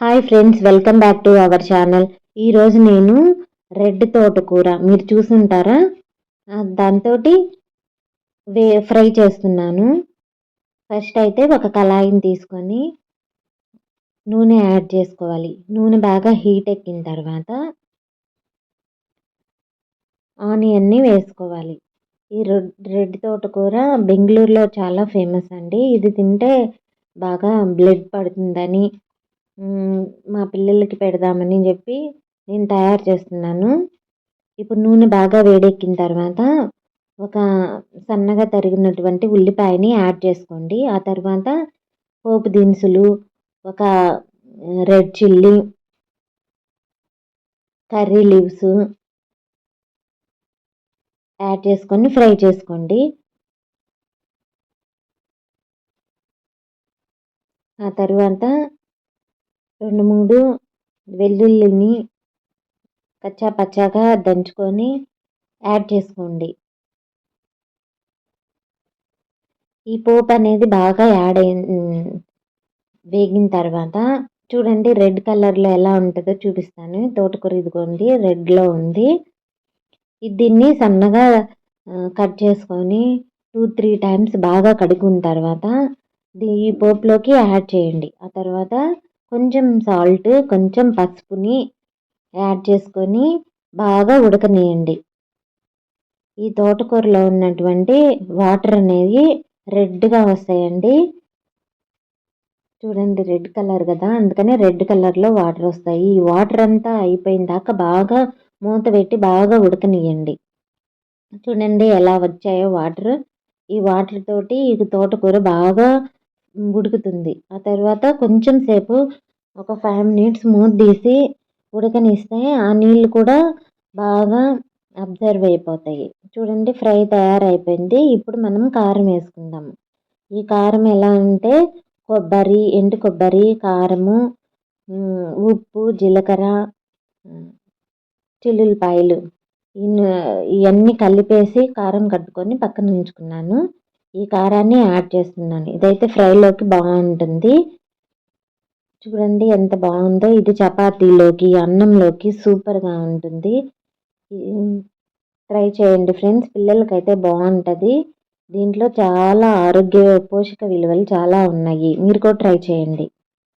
Hi friends welcome back to our channel. ఈరోజు నేను red తోటకూర మీరు చూసుంటారా? దాంతో వే ఫ్రై చేస్తున్నాను. ఫస్ట్ అయితే ఒక కళాయిని తీసుకొని నూనె యాడ్ చేసుకోవాలి. నూనె బాగా హీట్ ఎక్కిన తర్వాత ఆనియన్ని వేసుకోవాలి. ఈ రెడ్ తోటకూర బెంగళూరులో చాలా ఫేమస్ అండి. ఇది తింటే బాగా బ్లడ్ పడుతుందని మా పిల్లలకి పెడదామని చెప్పి నేను తయారు చేస్తున్నాను. ఇప్పుడు నూనె బాగా వేడెక్కిన తర్వాత ఒక సన్నగా తరిగినటువంటి ఉల్లిపాయని యాడ్ చేసుకోండి. ఆ తర్వాత పోపు దినుసులు ఒక red chilli curry leaves add చేసుకొని ఫ్రై చేసుకోండి. ఆ తర్వాత రెండు మూడు వెల్లుల్లిని కచ్చా పచ్చాగా దంచుకొని యాడ్ చేసుకోండి. ఈ పోపు అనేది బాగా యాడ్ అయి వేగిన తర్వాత చూడండి రెడ్ కలర్లో ఎలా ఉంటుందో చూపిస్తాను. తోటకూర ఇదిగోండి రెడ్లో ఉంది. దీన్ని సన్నగా కట్ చేసుకొని టూ త్రీ టైమ్స్ బాగా కడుక్కున్న తర్వాత ఈ పోపులోకి యాడ్ చేయండి. ఆ తర్వాత కొంచెం సాల్ట్ కొంచెం పసుపుని యాడ్ చేసుకొని బాగా ఉడకనేయండి ఈ తోటకూరలో ఉన్నటువంటి వాటర్ అనేది రెడ్గా వస్తాయండి. చూడండి రెడ్ కలర్ కదా అందుకనే రెడ్ కలర్లో వాటర్ వస్తాయి. ఈ వాటర్ అంతా అయిపోయిన దాకా బాగా మూత పెట్టి బాగా ఉడకనియండి చూడండి ఎలా వచ్చాయో వాటర్ ఈ వాటర్ తోటి ఈ తోటకూర బాగా ఉడుకుతుంది. ఆ తర్వాత కొంచెం సేపు ఒక ఫైవ్ మినిట్స్ మూత తీసి ఉడకనిస్తే ఆ నీళ్ళు కూడా బాగా అబ్జర్వ్ అయిపోతాయి. చూడండి ఫ్రై తయారైపోయింది. ఇప్పుడు మనం కారం వేసుకుందాము ఈ కారం ఎలా అంటే కొబ్బరి ఎండు కొబ్బరి కారము ఉప్పు జీలకర్ర చిల్లుల్లిపాయలు ఇవన్నీ కలిపేసి కారం కట్టుకొని పక్కన ఉంచుకున్నాను. ఈ కారాన్ని యాడ్ చేస్తున్నాను. ఇదైతే ఫ్రైలోకి బాగుంటుంది. చూడండి ఎంత బాగుందో. ఇది చపాతీలోకి అన్నంలోకి సూపర్గా ఉంటుంది. ట్రై చేయండి ఫ్రెండ్స్. పిల్లలకైతే బాగుంటుంది. దీంట్లో చాలా ఆరోగ్య పోషక విలువలు చాలా ఉన్నాయి. మీరు కూడా ట్రై చేయండి.